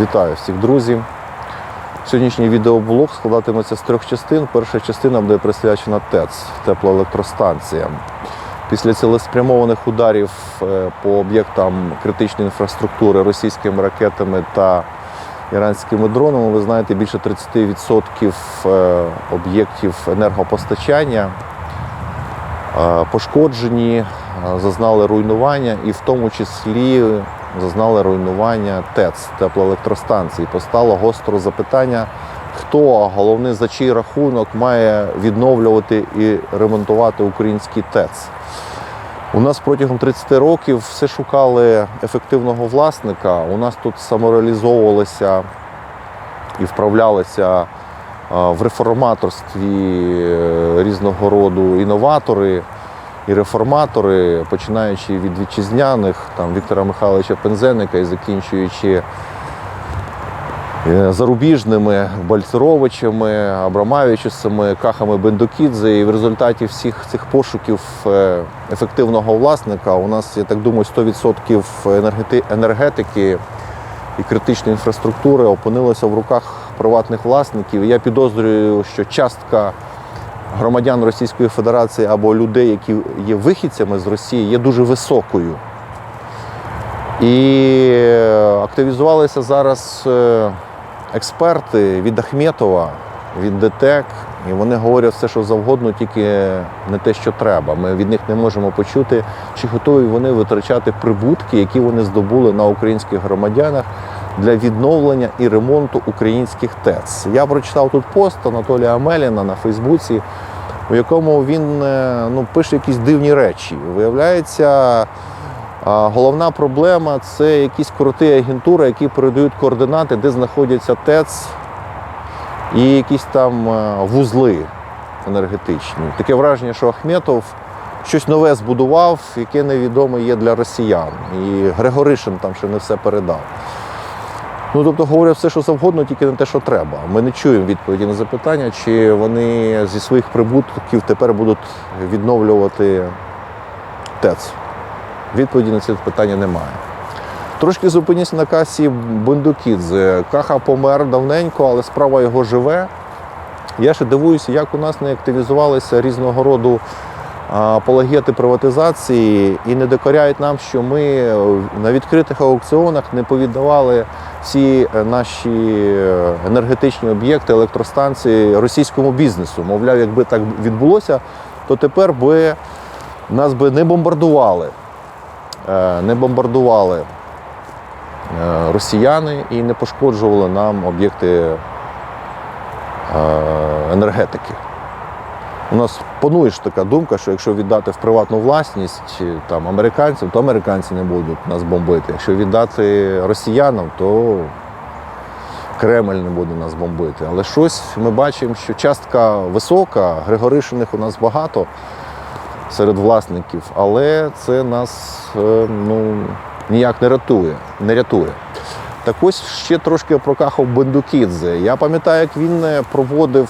Вітаю всіх друзів. Сьогоднішній відеоблог складатиметься з трьох частин. Перша частина буде присвячена ТЕЦ теплоелектростанціям. Після цілеспрямованих ударів е, по об'єктам критичної інфраструктури російськими ракетами та іранськими дронами, ви знаєте, більше 30% е, об'єктів енергопостачання е, пошкоджені, зазнали руйнування і в тому числі зазнали руйнування ТЕЦ, теплоелектростанцій. Постало гостро запитання, хто, а головне за чий рахунок має відновлювати і ремонтувати український ТЕЦ. У нас протягом 30 років все шукали ефективного власника. У нас тут самореалізовувалися і вправлялися е, в реформаторстві е, різного роду інноватори і реформатори, починаючи від вітчизняних, там Віктора Михайловича Пензеника і закінчуючи е, зарубіжними Бальцеровичами, Абрамавичусами, Кахами Бендокідзе. І в результаті всіх цих пошуків е, ефективного власника у нас, я так думаю, 100% енергети- енергетики і критичної інфраструктури опинилося в руках приватних власників. Я підозрюю, що частка громадян Російської Федерації або людей, які є вихідцями з Росії, є дуже високою. І активізувалися зараз е, експерти від Ахметова, від ДТЕК, і вони говорять все, що завгодно, тільки не те, що треба. Ми від них не можемо почути, чи готові вони витрачати прибутки, які вони здобули на українських громадянах для відновлення і ремонту українських ТЕЦ. Я прочитав тут пост Анатолія Амеліна на Фейсбуці, у якому він е, ну, пише якісь дивні речі. Виявляється, Головна проблема це якісь кроти агентури, які передають координати, де знаходяться ТЕЦ і якісь там е, вузли енергетичні. Таке враження, що Ахметов щось нове збудував, яке невідоме є для росіян. І Григоришин там ще не все передав. Ну, тобто говорять все, що завгодно, тільки не те, що треба. Ми не чуємо відповіді на запитання, чи вони зі своїх прибутків тепер будуть відновлювати ТЕЦ. Відповіді на це питання немає. Трошки зупиніться на касі Бендукідзе. Каха помер давненько, але справа його живе. Я ще дивуюся, як у нас не активізувалися різного роду апологети приватизації і не докоряють нам, що ми е, на відкритих аукціонах не повіддавали всі е, наші е, енергетичні об'єкти, електростанції російському бізнесу. Мовляв, якби так відбулося, то тепер би нас би не бомбардували. Не бомбардували росіяни і не пошкоджували нам об'єкти енергетики. У нас панує ж така думка, що якщо віддати в приватну власність е, там, американцям, то американці не будуть нас бомбити. Якщо віддати росіянам, то Кремль не буде нас бомбити. Але щось ми бачимо, що частка висока, Григоришиних у нас багато серед власників, але це нас е, ну, ніяк не рятує. Не рятує. Так ось ще трошки про Кахов Бендукідзе. Я пам'ятаю, як він е, проводив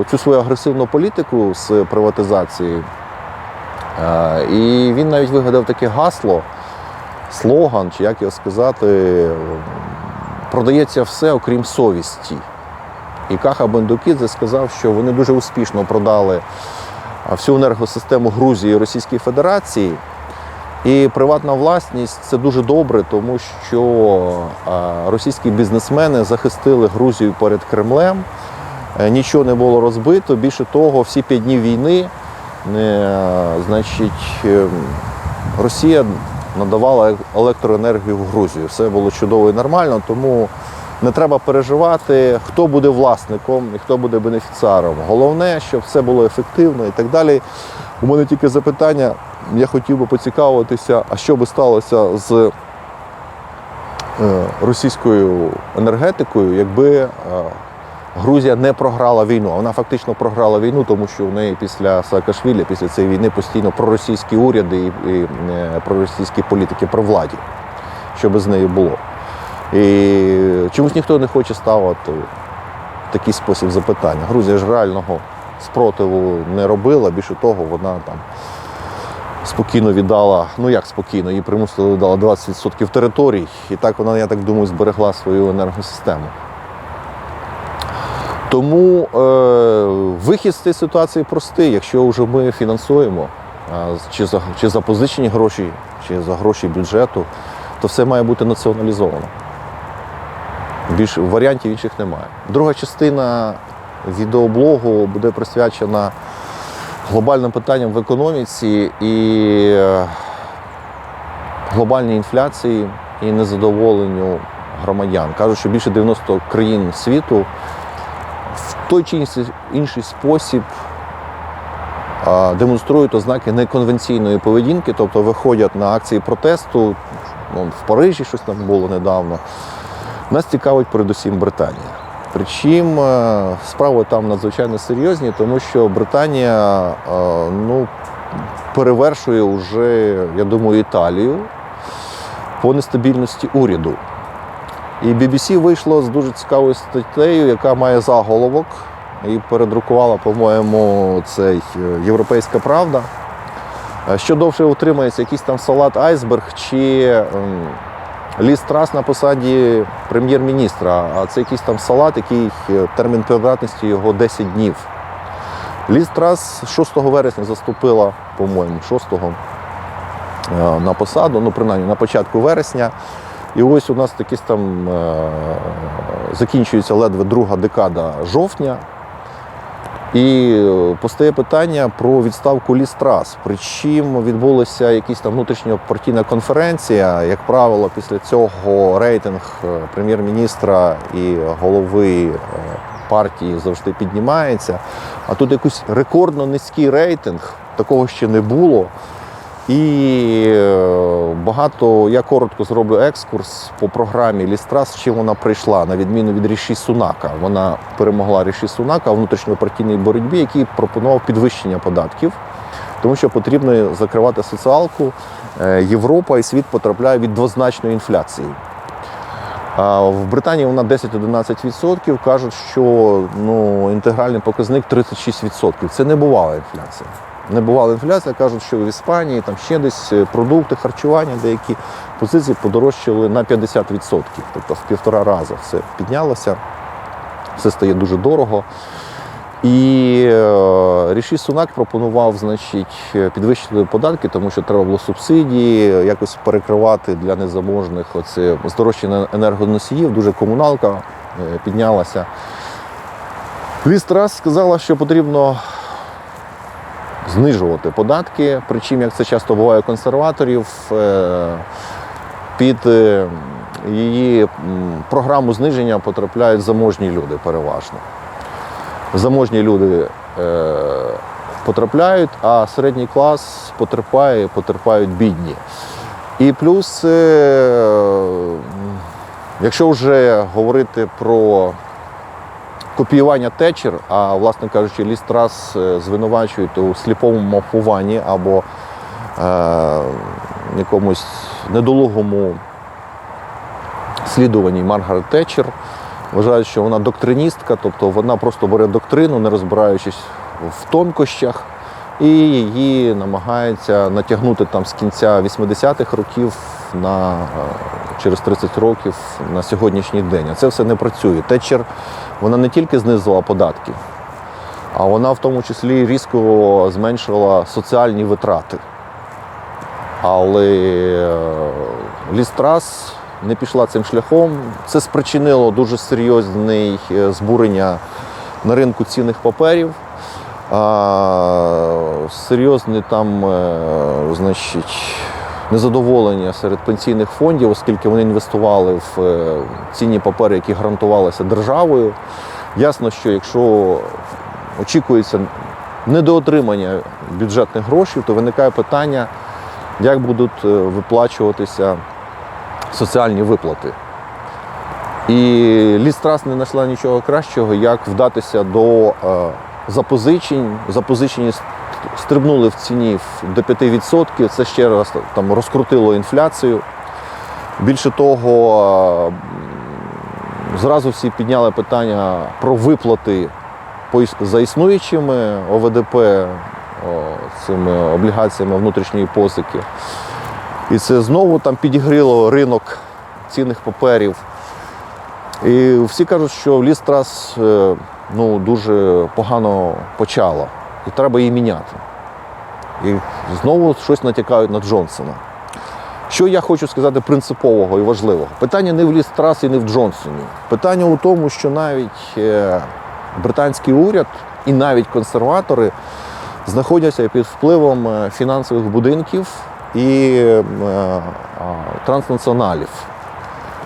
е, цю свою агресивну політику з приватизації. Е, І він навіть вигадав таке гасло, слоган, чи як його сказати, продається все, окрім совісті. І Каха Бендукідзе сказав, що вони дуже успішно продали всю енергосистему Грузії і Російської Федерації. І приватна власність це дуже добре, тому що російські бізнесмени захистили Грузію перед Кремлем. Е, Нічого не було розбито. Більше того, всі п'ять днів війни, е, значить, е, Росія надавала електроенергію в Грузію. Все було чудово і нормально, тому не треба переживати, хто буде власником і хто буде бенефіціаром. Головне, щоб все було ефективно і так далі. У мене тільки запитання. Я хотів би поцікавитися, а що би сталося з російською енергетикою, якби Грузія не програла війну. Вона фактично програла війну, тому що в неї після Саакашвілі, після цієї війни постійно проросійські уряди і, і е, проросійські політики при владі. Що з нею було? І чомусь ніхто не хоче ставити в такий спосіб запитання. Грузія ж реального спротиву не робила, більше того, вона там спокійно віддала, ну як спокійно, її примусили віддала 20% територій, і так вона, я так думаю, зберегла свою енергосистему. Тому е, вихід з цієї ситуації простий. Якщо вже ми фінансуємо чи, за, чи за позичені гроші, чи за гроші бюджету, то все має бути націоналізовано. Більш варіантів інших немає. Друга частина відеоблогу буде присвячена глобальним питанням в економіці і е, глобальній інфляції і незадоволенню громадян. Кажуть, що більше 90 країн світу той чи інший- спосіб демонструють ознаки неконвенційної поведінки, тобто виходять на акції протесту. Ну, в Парижі щось там було недавно. Нас цікавить передусім Британія. Причому е, справи там надзвичайно серйозні, тому що Британія е, ну, перевершує вже, я думаю, Італію по нестабільності уряду. І BBC вийшло з дуже цікавою статтею, яка має заголовок. І передрукувала, по-моєму, цей е, Європейська Правда. Е, Що довше утримається якийсь там салат айсберг чи ем, ліс трас на посаді прем'єр-міністра, а це якийсь там салат, який е, термін придатності його 10 днів. Ліс трас 6 вересня заступила, по-моєму, 6-го е, на посаду, ну принаймні на початку вересня. І ось у нас якийсь там е, закінчується ледве друга декада жовтня. І е, постає питання про відставку лістрас. Причому відбулася якась там внутрішньопартійна конференція. Як правило, після цього рейтинг е, прем'єр-міністра і голови партії завжди піднімається. А тут якийсь рекордно низький рейтинг, такого ще не було. І е, багато я коротко зроблю екскурс по програмі Лістрас, з чим вона прийшла, на відміну від Ріші Сунака. Вона перемогла Ріші Сунака у внутрішньопартійній боротьбі, який пропонував підвищення податків, тому що потрібно закривати соціалку. Е, Європа і світ потрапляє від двозначної інфляції. В Британії вона 10-11%. Кажуть, що ну, інтегральний показник 36%. Це не бувала інфляція. Не бувала інфляція, кажуть, що в Іспанії там ще десь е, продукти, харчування, деякі позиції подорожчали на 50%. Тобто в півтора рази все піднялося, все стає дуже дорого. І е, Ріші Сунак пропонував значить, е, підвищити податки, тому що треба було субсидії, якось перекривати для незаможних оце здорожчання енергоносіїв, дуже комуналка піднялася. Ліс Трас сказала, що потрібно знижувати податки, причому, як це часто буває консерваторів, е, під е, її програму зниження потрапляють заможні люди переважно заможні люди е, потрапляють, а середній клас потерпає, потерпають бідні. І плюс, якщо вже говорити про копіювання течір, а власне кажучи, ліс трас е, звинувачують у сліпому мапуванні або е, якомусь недолугому слідуванні Маргарет Тетчер. Вважають, що вона доктриністка, тобто вона просто бере доктрину, не розбираючись в тонкощах, і її намагається натягнути там з кінця 80-х років на, е, через 30 років на сьогоднішній день. А це все не працює. Тетчер вона не тільки знизила податки, а вона в тому числі різко зменшила соціальні витрати. Але е, Лістрас не пішла цим шляхом. Це спричинило дуже серйозне збурення на ринку цінних паперів. А, серйозне там, е, значить, незадоволення серед пенсійних фондів, оскільки вони інвестували в е, цінні папери, які гарантувалися державою. Ясно, що якщо очікується недоотримання бюджетних грошей, то виникає питання, як будуть е, виплачуватися соціальні виплати. І Лістрас не знайшла нічого кращого, як вдатися до е, запозичень. Запозичені стрибнули в ціні до 5%. Це ще раз там розкрутило інфляцію. Більше того, зразу всі підняли питання про виплати за існуючими ОВДП цими облігаціями внутрішньої позики. І це знову там підігріло ринок цінних паперів. І всі кажуть, що ліс трас е, ну, дуже погано почало, і треба її міняти. І знову щось натякають на Джонсона. Що я хочу сказати принципового і важливого? Питання не в ліс трас і не в Джонсоні. Питання у тому, що навіть е, британський уряд і навіть консерватори знаходяться під впливом е, фінансових будинків і е, транснаціоналів,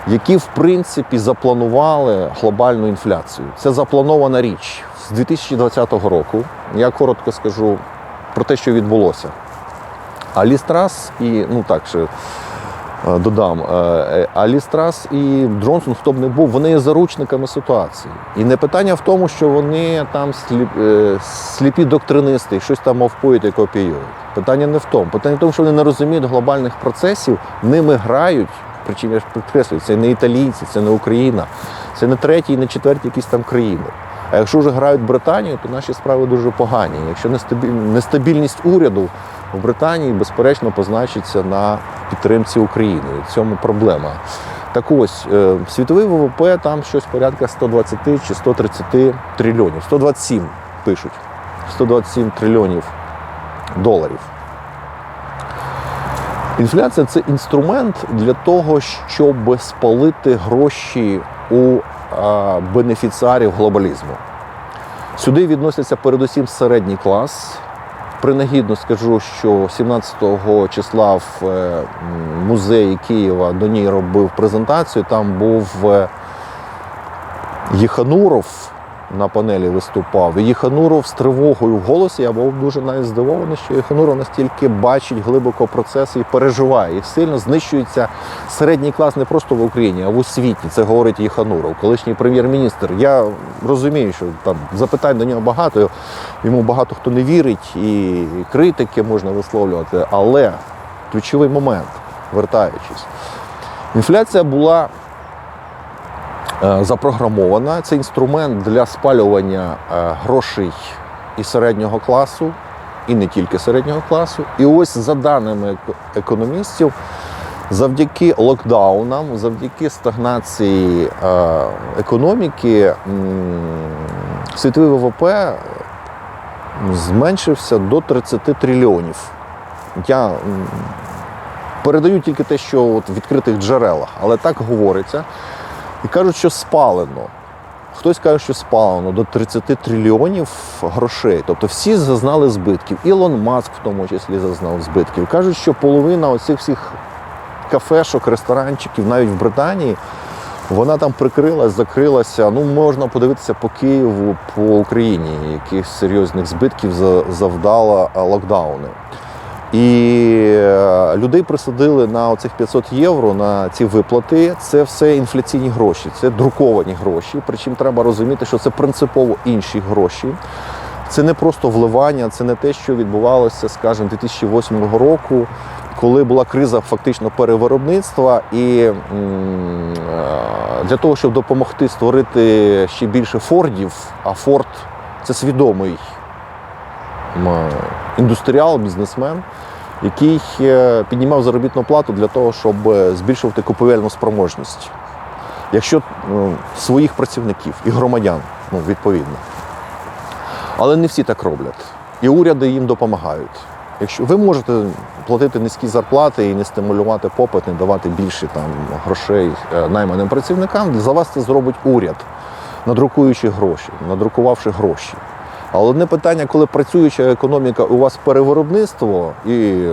які в принципі запланували глобальну інфляцію. Це запланована річ з 2020 року. Я коротко скажу про те, що відбулося. А Лістрас і ну так ще е, додам, е, е, а Лістрас і Джонсон, хто б не був, вони є заручниками ситуації. І не питання в тому, що вони там сліп, сліпі доктринисти щось там мовпують і копіюють. Питання не в тому. Питання в тому, що вони не розуміють глобальних процесів, ними грають. Причому я ж підкреслюю, це не італійці, це не Україна, це не треті і не четверті якісь там країни. А якщо вже грають Британію, то наші справи дуже погані. Якщо нестабільність уряду в Британії, безперечно, позначиться на підтримці України. В цьому проблема. Так ось, е, світовий ВВП там щось порядка 120 чи 130 трильйонів. 127 пишуть. 127 трильйонів доларів. Інфляція це інструмент для того, щоб спалити гроші у бенефіціарів глобалізму. Сюди відносяться передусім середній клас. Принагідно скажу, що 17 числа в е, музеї Києва до ній робив презентацію. Там був е, Єхануров на панелі виступав. І Єхануров з тривогою в голосі. Я був дуже навіть здивований, що Єхануров настільки бачить глибоко процеси і переживає. І сильно знищується середній клас не просто в Україні, а в освіті. Це говорить Єхануров, колишній прем'єр-міністр. Я розумію, що там запитань до нього багато. Йому багато хто не вірить, і критики можна висловлювати. Але ключовий момент, вертаючись, інфляція була запрограмована. Це інструмент для спалювання е, грошей і середнього класу, і не тільки середнього класу. І ось за даними економістів, завдяки локдаунам, завдяки стагнації е, економіки, світовий ВВП зменшився до 30 трильйонів. Я передаю тільки те, що от в відкритих джерелах, але так говориться. І кажуть, що спалено. Хтось каже, що спалено до 30 трильйонів грошей. Тобто всі зазнали збитків. Ілон Маск в тому числі зазнав збитків. Кажуть, що половина оцих всіх кафешок, ресторанчиків, навіть в Британії, вона там прикрилась, закрилася. Ну, можна подивитися по Києву, по Україні, яких серйозних збитків завдала локдауни. І е, людей присадили на оцих 500 євро на ці виплати. Це все інфляційні гроші, це друковані гроші. Причому треба розуміти, що це принципово інші гроші. Це не просто вливання, це не те, що відбувалося, скажімо, 2008 року, коли була криза фактично перевиробництва, і е, для того, щоб допомогти створити ще більше фордів, а Форд це свідомий індустріал, бізнесмен, який е, піднімав заробітну плату для того, щоб е, збільшувати купівельну спроможність. Якщо ну, своїх працівників і громадян, ну, відповідно. Але не всі так роблять. І уряди їм допомагають. Якщо ви можете платити низькі зарплати і не стимулювати попит, не давати більше там грошей е, найманим працівникам, за вас це зробить уряд, надрукуючи гроші, надрукувавши гроші. Але одне питання, коли працююча економіка, у вас перевиробництво і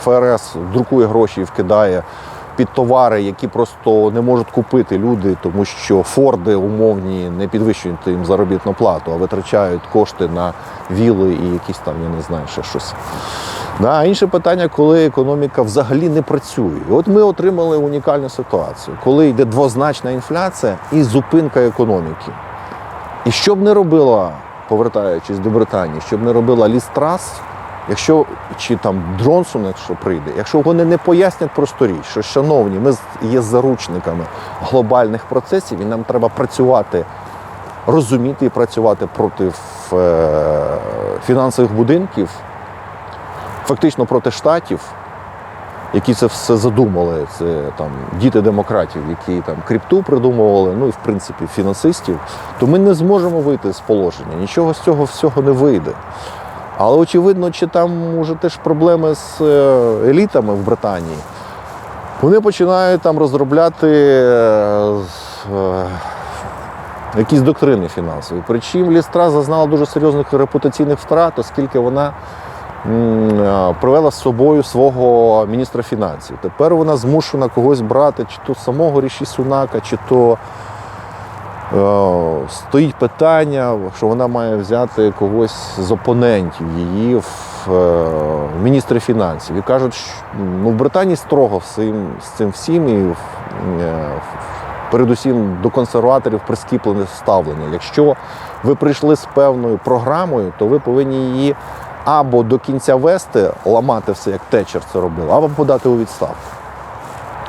ФРС друкує гроші і вкидає під товари, які просто не можуть купити люди, тому що Форди умовні не підвищують їм заробітну плату, а витрачають кошти на віли і якісь там, я не знаю, ще щось. А інше питання, коли економіка взагалі не працює. От ми отримали унікальну ситуацію, коли йде двозначна інфляція і зупинка економіки. І що б не робила, повертаючись до Британії, що б не робила Ліс Трас, якщо чи там Джонсон, якщо прийде, якщо вони не пояснять просто річ, що шановні, ми є заручниками глобальних процесів, і нам треба працювати, розуміти і працювати проти е, фінансових будинків, фактично проти штатів, які це все задумали. Це там діти демократів, які там крипту придумували, ну і в принципі фінансистів, то ми не зможемо вийти з положення. Нічого з цього всього не вийде. Але очевидно, чи там може теж проблеми з е, елітами в Британії. Вони починають там розробляти е, е, якісь доктрини фінансові. Причому Лістра зазнала дуже серйозних репутаційних втрат, оскільки вона привела з собою свого міністра фінансів. Тепер вона змушена когось брати, чи то самого Ріші Сунака, чи то е, стоїть питання, що вона має взяти когось з опонентів її в е, міністри фінансів. І кажуть, що ну, в Британії строго всім, з цим всім і в- е, передусім до консерваторів прискіплене ставлення. Якщо ви прийшли з певною програмою, то ви повинні її або до кінця вести, ламати все, як Течер це робив, або подати у відставку.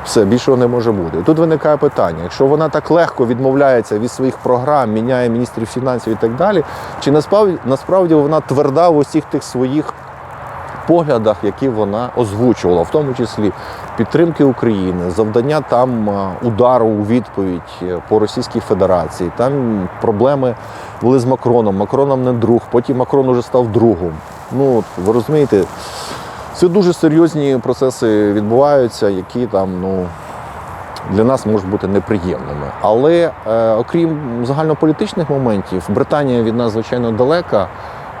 Все, більшого не може бути. І тут виникає питання: якщо вона так легко відмовляється від своїх програм, міняє міністрів фінансів і так далі, чи насправді, насправді вона тверда в усіх тих своїх поглядах, які вона озвучувала, в тому числі підтримки України, завдання там удару у відповідь е, по Російській Федерації. Там проблеми були з Макроном. Макроном не друг, потім Макрон уже став другом. Ну, ви розумієте, це дуже серйозні процеси відбуваються, які там, ну. Для нас можуть бути неприємними. Але е, окрім загальнополітичних моментів, Британія від нас, звичайно, далека,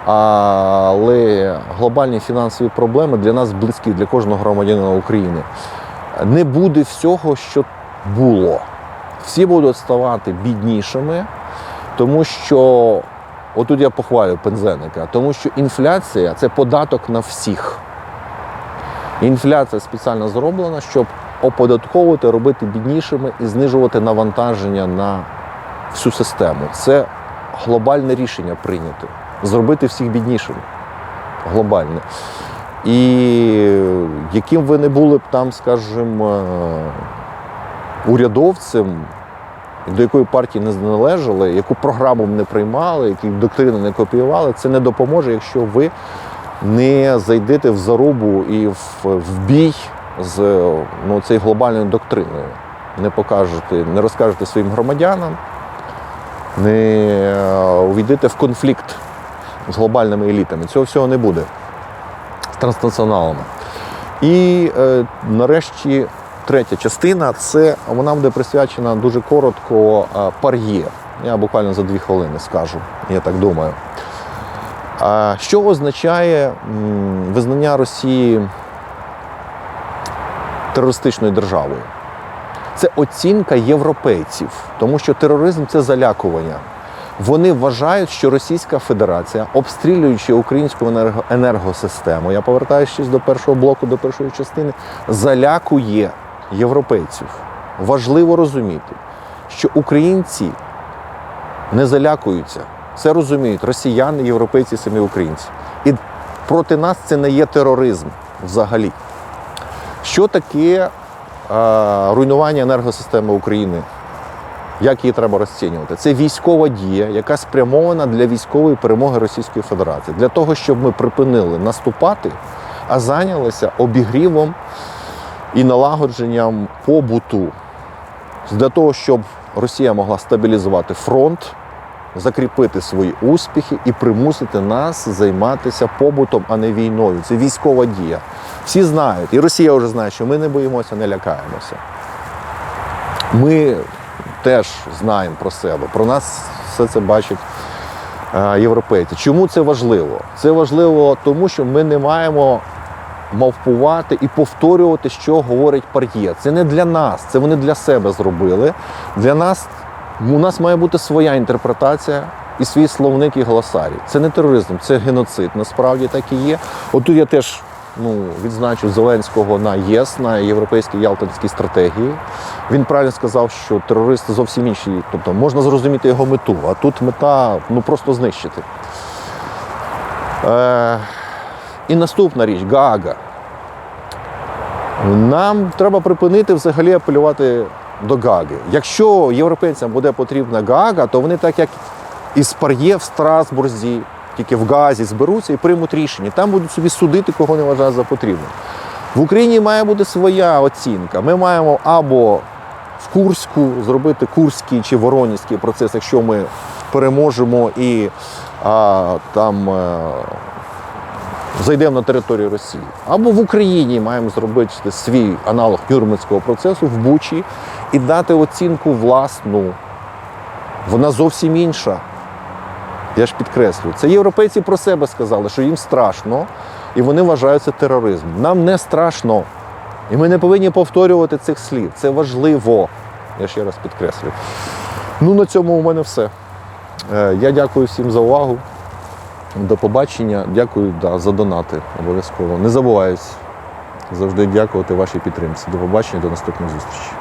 але глобальні фінансові проблеми для нас близькі, для кожного громадянина України. Не буде всього, що було. Всі будуть ставати біднішими, тому що отут я похвалю Пензеника, тому що інфляція це податок на всіх. Інфляція спеціально зроблена, щоб оподатковувати, робити біднішими і знижувати навантаження на всю систему. Це глобальне рішення прийняти. Зробити всіх біднішими. Глобальне. І яким ви не були б там, скажімо, урядовцем, до якої партії не належали, яку програму не приймали, які доктрини не копіювали, це не допоможе, якщо ви не зайдете в зарубу і в, в бій з ну, цією глобальною доктриною. Не покажете, не розкажете своїм громадянам, не е, увійдете в конфлікт з глобальними елітами. Цього всього не буде з транснаціоналами. І е, нарешті третя частина це вона буде присвячена дуже коротко е, пар'є. Я буквально за дві хвилини скажу, я так думаю. Що означає визнання Росії терористичною державою? Це оцінка європейців, тому що тероризм це залякування. Вони вважають, що Російська Федерація, обстрілюючи українську енерго- енергосистему, я повертаюся до першого блоку, до першої частини, залякує європейців. Важливо розуміти, що українці не залякуються. Це розуміють росіяни, європейці, самі українці. І проти нас це не є тероризм взагалі. Що таке е, руйнування енергосистеми України? Як її треба розцінювати? Це військова дія, яка спрямована для військової перемоги Російської Федерації, для того, щоб ми припинили наступати, а зайнялися обігрівом і налагодженням побуту, для того, щоб Росія могла стабілізувати фронт, закріпити свої успіхи і примусити нас займатися побутом, а не війною. Це військова дія. Всі знають, і Росія вже знає, що ми не боїмося, не лякаємося. Ми теж знаємо про себе. Про нас все це бачать е, європейці. Чому це важливо? Це важливо тому, що ми не маємо мавпувати і повторювати, що говорить партія. Це не для нас, це вони для себе зробили. Для нас у нас має бути своя інтерпретація і свій словник і глосарій. Це не тероризм, це геноцид. Насправді так і є. Отут я теж ну, відзначу Зеленського на ЄС, на європейській ялтинській стратегії. Він правильно сказав, що терористи зовсім інші. Тобто можна зрозуміти його мету, а тут мета ну, просто знищити. Е, і наступна річ Гаага. Нам треба припинити взагалі апелювати до Гаги. Якщо європейцям буде потрібна Гага, то вони так як із Пар'є в Страсбурзі, тільки в Газі зберуться і приймуть рішення. Там будуть собі судити, кого не вважають за потрібне. В Україні має бути своя оцінка. Ми маємо або в Курську зробити курський чи воронівський процес, якщо ми переможемо і а, там е, зайдемо на територію Росії. Або в Україні маємо зробити свій аналог Нюрнберзького процесу в Бучі і дати оцінку власну. Вона зовсім інша. Я ж підкреслюю. Це європейці про себе сказали, що їм страшно, і вони вважають це тероризмом. Нам не страшно. І ми не повинні повторювати цих слів. Це важливо. Я ще раз підкреслюю. Ну, на цьому у мене все. Е, Я дякую всім за увагу. До побачення. Дякую да, за донати. Обов'язково. Не забуваюсь завжди дякувати вашій підтримці. До побачення, до наступних зустрічей.